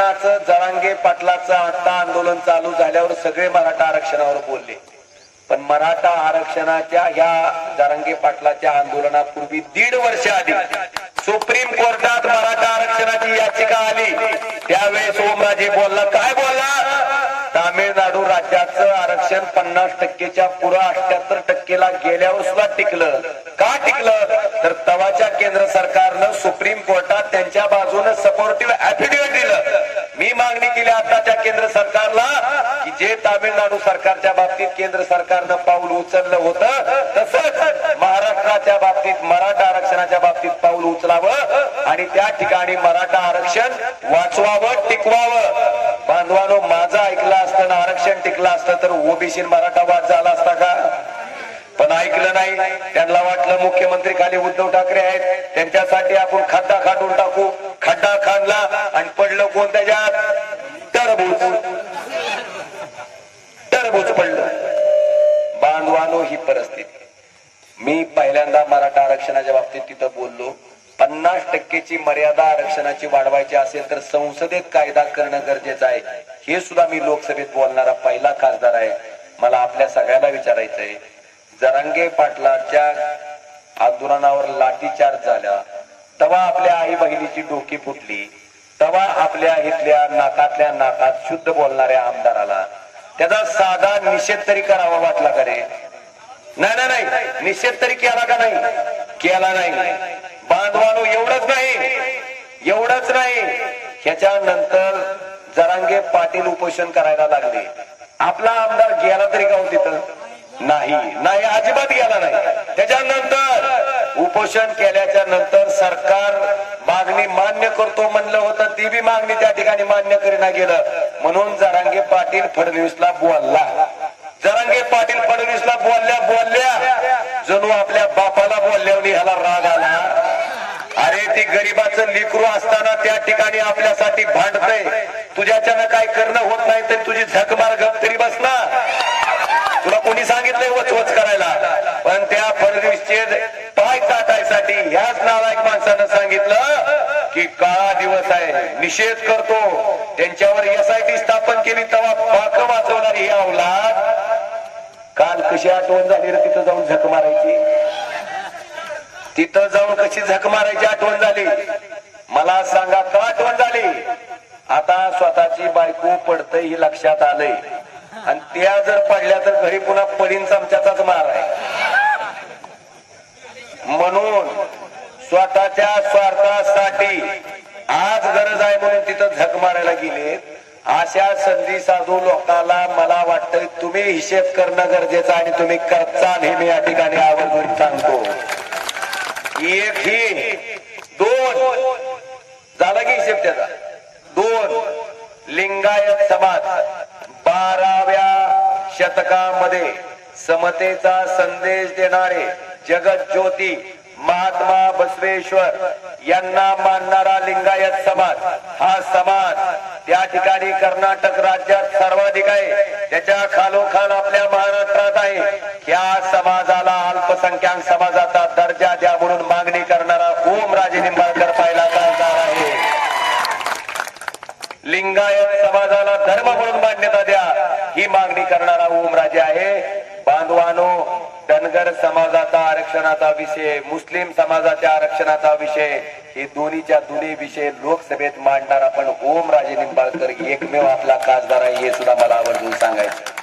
आरक्षणाचं जरांगे पाटलाचं आता आंदोलन चालू झाल्यावर सगळे मराठा आरक्षणावर बोलले. पण मराठा आरक्षणाच्या ह्या जरांगे पाटलाच्या आंदोलनापूर्वी दीड वर्ष आधी सुप्रीम कोर्टात मराठा आरक्षणाची याचिका आली. त्यावेळेस ओमराजे बोलला काय बोलला? तामिळनाडू राज्याचं आरक्षण पन्नास टक्केच्या पुरा अठ्याहत्तर टक्केला गेल्यावर सुद्धा टिकलं. का टिकलं? तर तवाच्या केंद्र सरकारनं सुप्रीम कोर्टात त्यांच्या बाजूने सपोर्टिव्ह अफिडेव्हिट दिलं. मागणी केली आताच्या केंद्र सरकारला की जे तामिळनाडू सरकारच्या बाबतीत केंद्र सरकारनं पाऊल उचललं होतं तसंच महाराष्ट्राच्या बाबतीत मराठा आरक्षणाच्या बाबतीत पाऊल उचलावं आणि त्या ठिकाणी मराठा आरक्षण वाचवावं टिकवावं. बांधवानो माझं ऐकलं असतं ना आरक्षण टिकलं असतं तर ओबीसी मराठा वाद झाला असता का? पण ऐकलं नाही. त्यांना वाटलं मुख्यमंत्री खाली उद्धव ठाकरे आहेत. त्यांच्यासाठी आपण खड्डा खांदून टाकू. खड्डा खाणला आणि पडलं कोण त्याच्यात टरबूज टरबूज पडलं बांधवानो ही परिस्थिती. मी पहिल्यांदा मराठा आरक्षणाच्या बाबतीत तिथं बोललो. पन्नास टक्केची मर्यादा आरक्षणाची वाढवायची असेल तर संसदेत कायदा करणं गरजेचं आहे. हे सुद्धा मी लोकसभेत बोलणारा पहिला खासदार आहे. मला आपल्या सगळ्यांना विचारायचं आहे जरांगे पाटलाच्या आंदोलनावर लाठीचार्ज झाला. तेव्हा आपल्या आई बहिणीची डोकी फुटली. तेव्हा आपल्या इथल्या नाकातल्या नाकात शुद्ध बोलणाऱ्या आमदाराला. त्याचा साधा निषेध तरी करावा वाटला करे नाही नाही नाही. निषेध तरी केला का नाही? केला नाही. बांधवानो एवढंच नाही. एवढंच नाही. ह्याच्यानंतर जरांगे पाटील उपोषण करायला लागले. आपला आमदार गेला तरी का हो तिथं? नाही. नाही अजिबात गेला नाही. त्याच्यानंतर उपोषण केल्याच्यानंतर सरकार मागणी मान्य करतो म्हणलं होतं. ती बी मागणी त्या ठिकाणी मान्य करीना गेलं. म्हणून जरांगे पाटील फडणवीसला बोलला. जरांगे पाटील फडणवीसला बोलल्या बोलल्या. जणू आपल्या बापाला बोलल्यावर ह्याला राग आला. अरे ती गरीबाचं लिकरू असताना त्या ठिकाणी आपल्यासाठी भांडतय. तुझ्याच्यानं काय करणं होत नाही तर तुझी झक मार गप तरी बस ना. तुला कोणी सांगितलंय वचवच करायला? पण त्या फडणवीसचे पाय चाटायसाठी ह्याच नालायक माणसानं सांगितलं की काळा दिवस आहे निषेध करतो. त्यांच्यावर एसआयटी स्थापन केली तेव्हा पाक वाचवणारी ही आवला कशी आठवण झाली रे तिथं जाऊन झक मारायची. तिथं जाऊन कशी झक मारायची आठवण झाली? मला सांगा का आठवण झाली? आता स्वतःची बायको पडतय ही लक्षात आलंय. आणि त्या जर पडल्या तर घरी पुन्हा पडीन चमच्याचाच मार आहे. म्हणून स्वतःच्या स्वार्थासाठी आज गरज आहे म्हणून तिथं झक मारायला गेलेत. अशा संधी साधू लोकांना मला वाटतं तुम्ही हिशेब करणं गरजेचं आणि तुम्ही करता नेहमी या ठिकाणी आवर्जून सांगतो. एक ही दोन. झाला की हिशेब त्याचा? दोन. लिंगायत समाज. बाराव्या शतकामध्ये समतेचा संदेश देणारे जगत ज्योती महात्मा बसवेश्वर यांना मानणारा लिंगायत समाज हा समाज या ठिकाणी कर्नाटक राज्यात सर्वाधिक आहे. त्याच्या खालोखाल आपल्या महाराष्ट्रात आहे. या समाजाला अल्पसंख्याक समाजाचा दर्जा द्या म्हणून मागणी करणारा ओम राजे निंबाळकर पाहिला खासदार आहे. लिंगायत समाजाला धर्म म्हणून मान्यता द्या. ही मागणी करणारा ओम राजे आहे. बांधवानो धनगर समाजाचा आरक्षणाचा विषय मुस्लिम समाजाच्या आरक्षणाचा विषय हे दोन्हीच्या दोन्ही विषय लोकसभेत आपण. ओम ओमराजे निंबाळकर एकमेव आपला खासदार आहे हे सुद्धा मला आवर्जून सांगायचं